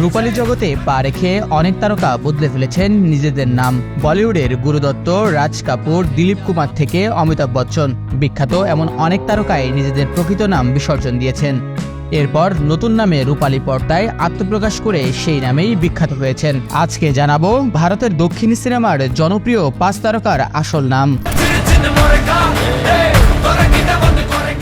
রূপালী জগতে পা রেখে অনেক তারকা বদলে ফেলেছেন নিজেদের নাম। বলিউডের গুরুদত্ত, রাজ কাপুর, দিলীপ কুমার থেকে অমিতাভ বচ্চন। বিখ্যাত এমন অনেক তারকাই নিজেদের প্রকৃত নাম বিসর্জন দিয়েছেন। এরপর নতুন নামে রূপালী পর্দায় আত্মপ্রকাশ করে সেই নামেই বিখ্যাত হয়েছেন। আজকে জানাব ভারতের দক্ষিণী সিনেমার জনপ্রিয় পাঁচ তারকার আসল নাম।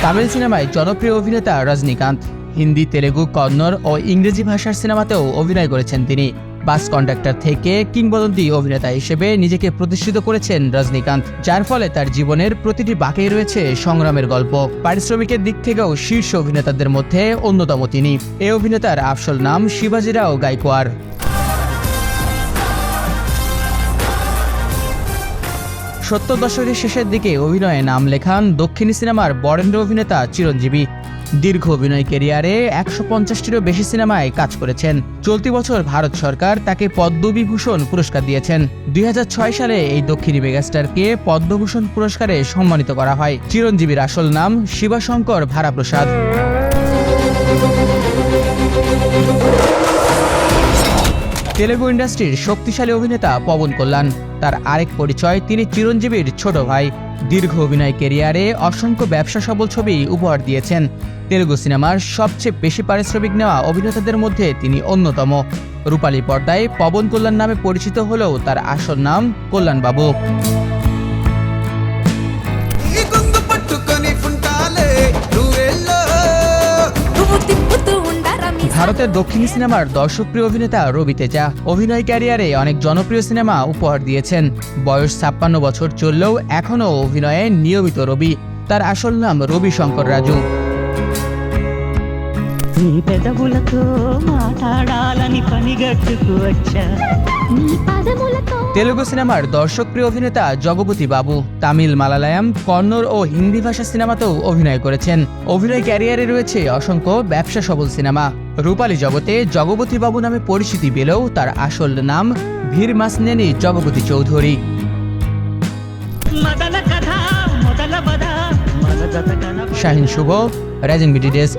তামিল সিনেমায় জনপ্রিয় অভিনেতা রজনীকান্ত। হিন্দি, তেলেগু, কন্নড় ও ইংরেজি ভাষার সিনেমাতেও অভিনয় করেছেন তিনি। বাস কন্ডাক্টর থেকে কিংবদন্তি অভিনেতা হিসেবে নিজেকে প্রতিষ্ঠিত করেছেন রজনীকান্ত, যার ফলে তার জীবনের প্রতিটি বাঁকেই রয়েছে সংগ্রামের গল্প। পারিশ্রমিকের দিক থেকেও শীর্ষ অভিনেতাদের মধ্যে অন্যতম তিনি। এই অভিনেতার আসল নাম শিবাজিরাও গাইকোয়ার সত্তর দশকের শেষের দিকে অভিনয়ে নাম লেখান দক্ষিণী সিনেমার বরেন্দ্র অভিনেতা চিরঞ্জীবী। দীর্ঘ অভিনয় ক্যারিয়ারে একশো পঞ্চাশটিরও বেশি সিনেমায় কাজ করেছেন। চলতি বছর ভারত সরকার তাকে পদ্মবিভূষণ পুরস্কার দিয়েছেন। দুই হাজার ছয় সালে এই দক্ষিণী মেগাস্টারকে পদ্মভূষণ পুরস্কারে সম্মানিত করা হয়। চিরঞ্জীবীর আসল নাম শিবাশঙ্কর ভারাপ্রসাদ। তেলেগু ইন্ডাস্ট্রির শক্তিশালী অভিনেতা পবন কল্যাণ। তার আরেক পরিচয়, তিনি চিরঞ্জীবীর ছোট ভাই। দীর্ঘ অভিনয় কেরিয়ারে অসংখ্য ব্যবসা সবল ছবি উপহার দিয়েছেন। তেলেগু সিনেমার সবচেয়ে বেশি পারিশ্রমিক নেওয়া অভিনেতাদের মধ্যে তিনি অন্যতম। রূপালী পর্দায় পবন কল্যাণ নামে পরিচিত হলেও তার আসল নাম কল্যাণ ভারতের দক্ষিণী সিনেমার দর্শকপ্রিয় অভিনেতা রবি তেজা অভিনয় ক্যারিয়ারে অনেক জনপ্রিয় সিনেমা উপহার দিয়েছেন বয়স ছাপ্পান্ন বছর চললেও এখনও অভিনয়ে নিয়মিত রবি তার আসল নাম রবি শঙ্কর রাজু నీ పెదవులతో మాట్లాడాలని పనిగట్టుకు వచ్చా నీ పాదములతో তেলুগু সিনেমার দর্শকপ্রিয় অভিনেতা জগপতি বাবু তামিল মালায়ালাম কন্নড় ও হিন্দি ভাষা সিনেমাতেও অভিনয় করেছেন অভিনয় ক্যারিয়ারে রয়েছে অসংখ্য ব্যবসা সবল সিনেমা রূপালী জগতে জগবতীবাবু নামে পরিচিতি পেলেও তার আসল নাম ভীর মাসনেনি জগবতী Chowdhury. Shahin Shuvo rising BD desk.